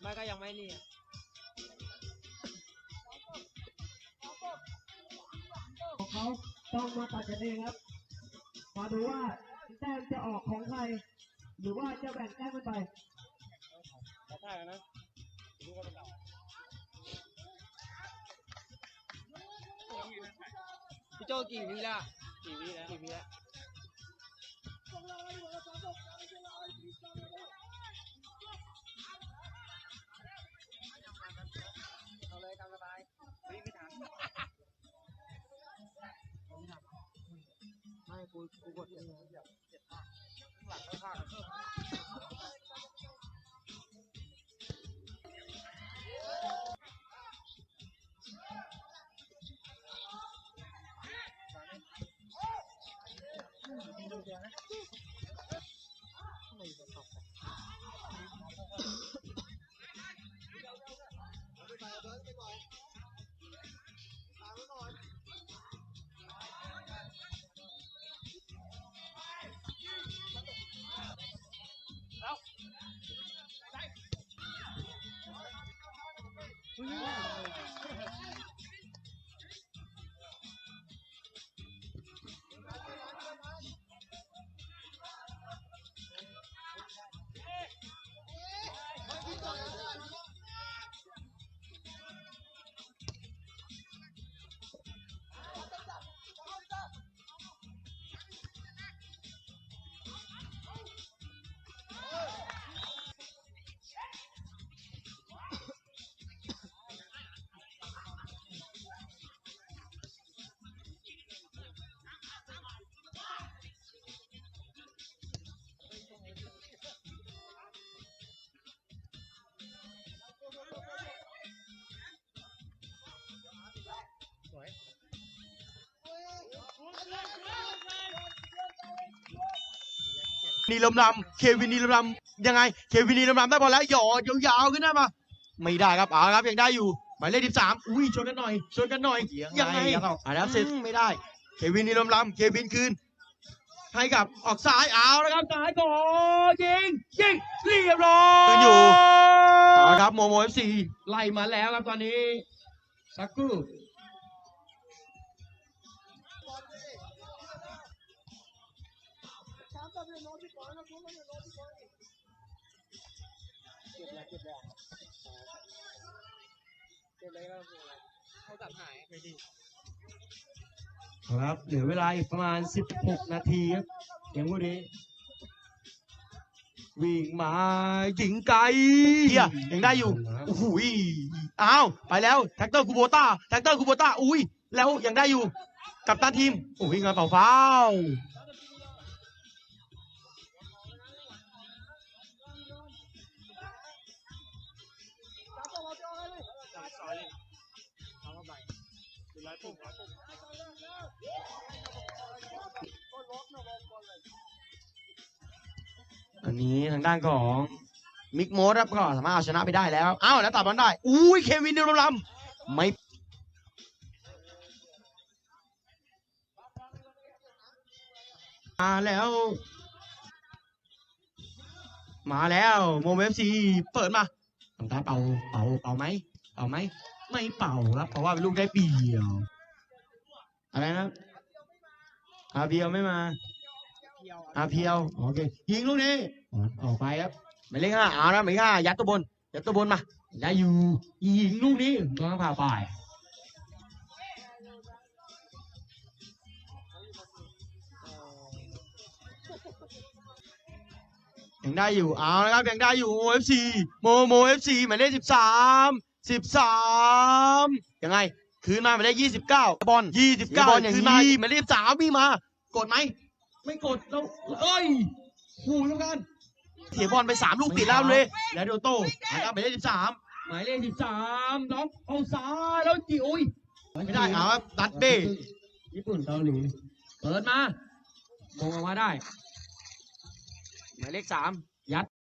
ไม่ก็ยังไม่นี่อะของเขาต้องมาตัดกันเองครับ มาดูว่าแต้มจะออกของใคร หรือว่าจะแบ่งแต้มกันไปใช่กันนะรู้ว่าเป็นเราพี่โจกี่วิแล้วกี่วิแล้วกี่วิแล้ว กูกูกดเจ็บเจ็บมากหลังข้างๆนี Yeah. ลมลำเควินนีลมลำยังไง เควินนีลมลำได้บอลแล้วหยอดยาวๆขึ้นหน้ามา ไม่ได้ครับเอาครับยังได้อยู่หมายเลขสิบสามอุ้ยชนกันหน่อยชนกันหน่อยยังไงอ่าแล้วเสร็จไม่ได้ เควินนีลมลำเควินคืนให้กับออกซ้ายเอาแล้วครับซ้ายก่อนยิงยิงเรียบร้อยอยู่เอาละครับโมโมเอฟซีไล่มาแล้วครับตอนนี้สักครู่ เก็บแล้วเก็บแล้วเก็บเลยก็คืออะไรเขาตัดหายไม่ดีครับเหลือเวลาอีกประมาณ 16 นาทีครับเกมคู่นี้วิ่งมายิงไกลเฮียยังได้อยู่โอ้โหอ้าวไปแล้วแท็กเตอร์คูโบต้าแท็กเตอร์คูโบต้าอุ้ยแล้วยังได้อยู่กับตันทีมโอ้ยงานเป่าฟาว ลยอันนี้ทางด้านของมิกโมดครับก็สามารถเอาชนะไปได้แล้วอ้าวแล้วตัดบอลได้อุ้ยเควินเดลลำไม่มาแล้ว มาแล้วโมเวฟซีเปิดมาทำการเป่าเป่าเป่าไหมเป่าไหม ไม่เป่าครับเพราะว่าเป็นลูกได้เปรียวอะไรนะอาเพียวไม่มาอาเพียวโอเคยิงลูกนี้ออกไปครับหมายเลขห้าเอานะหมายเลขห้ายัดตัวบนยัดตัวบนมาได้อยู่ยิงลูกนี้กำลังผ่าไปยังได้อยู่เอานะครับยังได้อยู่โมเอฟซีโมโมเอฟซีหมายเลขสิบสาม สิบสามยังไง คืนมาหมายเลขยี่สิบเก้าบอลยี่สิบเก้าคืนมาหมายเลขสามมีมา กดไหม ไม่กดแล้วเอ้ยหูแล้วกันเสียบอลไปสามลูกติดแล้วเลย แล้วโดโต้นะครับหมายเลขสิบสามหมายเลขสิบสามน้องเอาซ้ายแล้วจิโอ้ยไม่ได้เอาครับตัดเบ้ญี่ปุ่นเกาหลีเปิดมามองออกมาได้ หมายเลขสามยัด